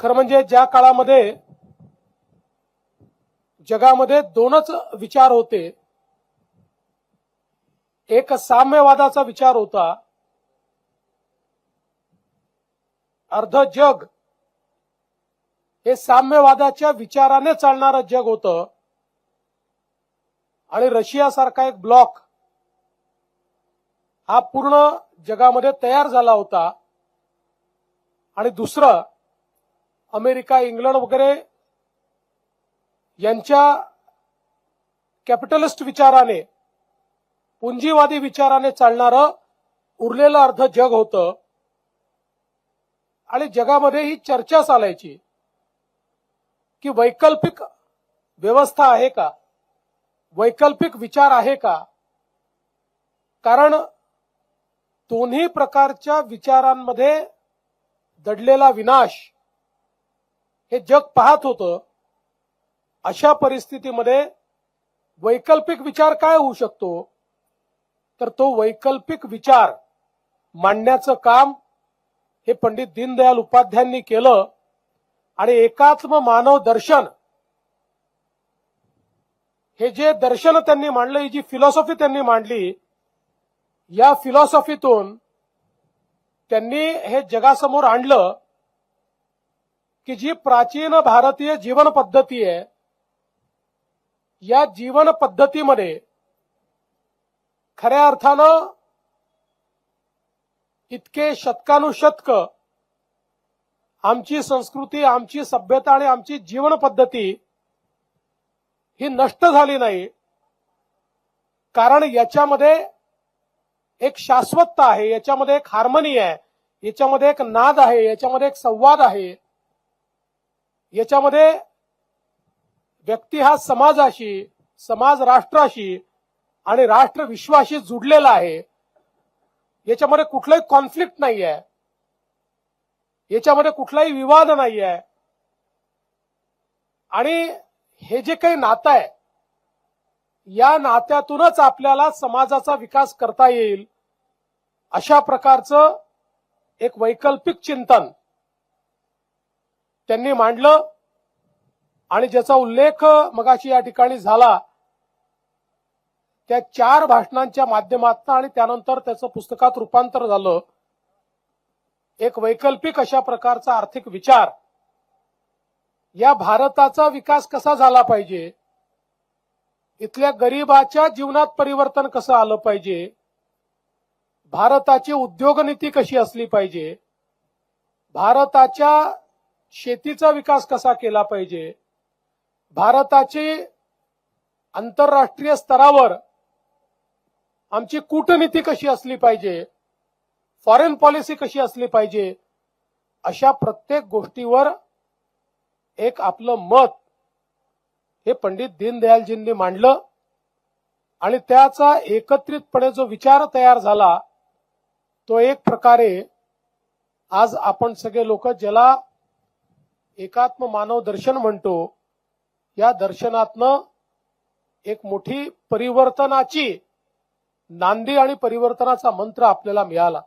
खरं म्हणजे ज्या काळामध्ये जगामध्ये दोनच विचार होते. एक साम्यवादाचा विचार होता. अर्ध जग. हे साम्यवादाच्या विचाराने चालणारं जग होतं. आणि रशियासारखा एक ब्लॉक हा पूर्ण जगामध्ये तयार झाला होता. आणि दुसरं अमेरिका इंग्लंड वगैरे यांच्या कॅपिटलिस्ट विचाराने पुंजीवादी विचाराने चालणारं उरलेलं अर्ध जग होतं. आणि जगामध्ये ही चर्चा चालायची की वैकल्पिक व्यवस्था आहे का? वैकल्पिक विचार आहे का? कारण दोन्ही प्रकारच्या विचारांमध्ये दडलेला विनाश हे जग पाहत होतं अशा परिस्थितीमध्ये वैकल्पिक विचार काय होऊ शकतो? तर तो वैकल्पिक विचार मांडण्याचं काम हे पंडित दीनदयाल उपाध्यायांनी केलं आणि एकात्म मानव दर्शन हे जे दर्शन त्यांनी मांडलं ही जी फिलॉसॉफी त्यांनी मांडली या फिलॉसॉफीतून त्यांनी हे जगासमोर आणलं. की जी प्राचीन भारतीय जीवन पद्धती आहे या जीवन पद्धतीमध्ये खऱ्या अर्थानं इतके शतकानुशतक आमची संस्कृती आमची सभ्यता आणि आमची जीवन पद्धती ही नष्ट झाली नाही. कारण याच्यामध्ये एक शाश्वतता आहे याच्यामध्ये एक हार्मनी आहे याच्यामध्ये एक नाद आहे याच्यामध्ये एक संवाद आहे. याच्यामध्ये व्यक्ती हा समाजाशी समाज राष्ट्राशी आणि राष्ट्र विश्वाशी जुडलेला आहे. याच्यामध्ये कुठलाही कॉन्फ्लिक्ट नाही आहे याच्यामध्ये कुठलाही विवाद नाही आहे आणि हे जे काही नातं आहे या नात्यातूनच आपल्याला समाजाचा विकास करता येईल अशा प्रकारचं एक वैकल्पिक चिंतन त्यांनी मांडलं. आणि ज्याचा उल्लेख मगाशी या ठिकाणी झाला त्या चार भाषणांच्या माध्यमातून आणि त्यानंतर त्याचं पुस्तकात रूपांतर झालं. एक वैकल्पिक अशा प्रकारचा आर्थिक विचार. या भारताचा विकास कसा झाला पाहिजे? इथल्या गरीबाच्या जीवनात परिवर्तन कसं आलं पाहिजे? भारताची उद्योग नीती कशी असली पाहिजे? भारताच्या शेतीचा विकास कसा केला पाहिजे? भारताची आंतरराष्ट्रीय स्तरावर आमची कूटनीती कशी असली पाहिजे? फॉरेन पॉलिसी कशी असली पाहिजे? अशा प्रत्येक गोष्टीवर एक आपलं मत हे पंडित दीनदयालजींनी मांडलं आणि त्याचा एकत्रितपणे जो विचार तयार झाला तो एक प्रकारे आज आपण सगळे लोक ज्याला एकात्म मानव दर्शन म्हणतो या दर्शनातनं एक मोठी परिवर्तनाची नांदी आणि परिवर्तनाचा मंत्र आपल्याला मिळाला.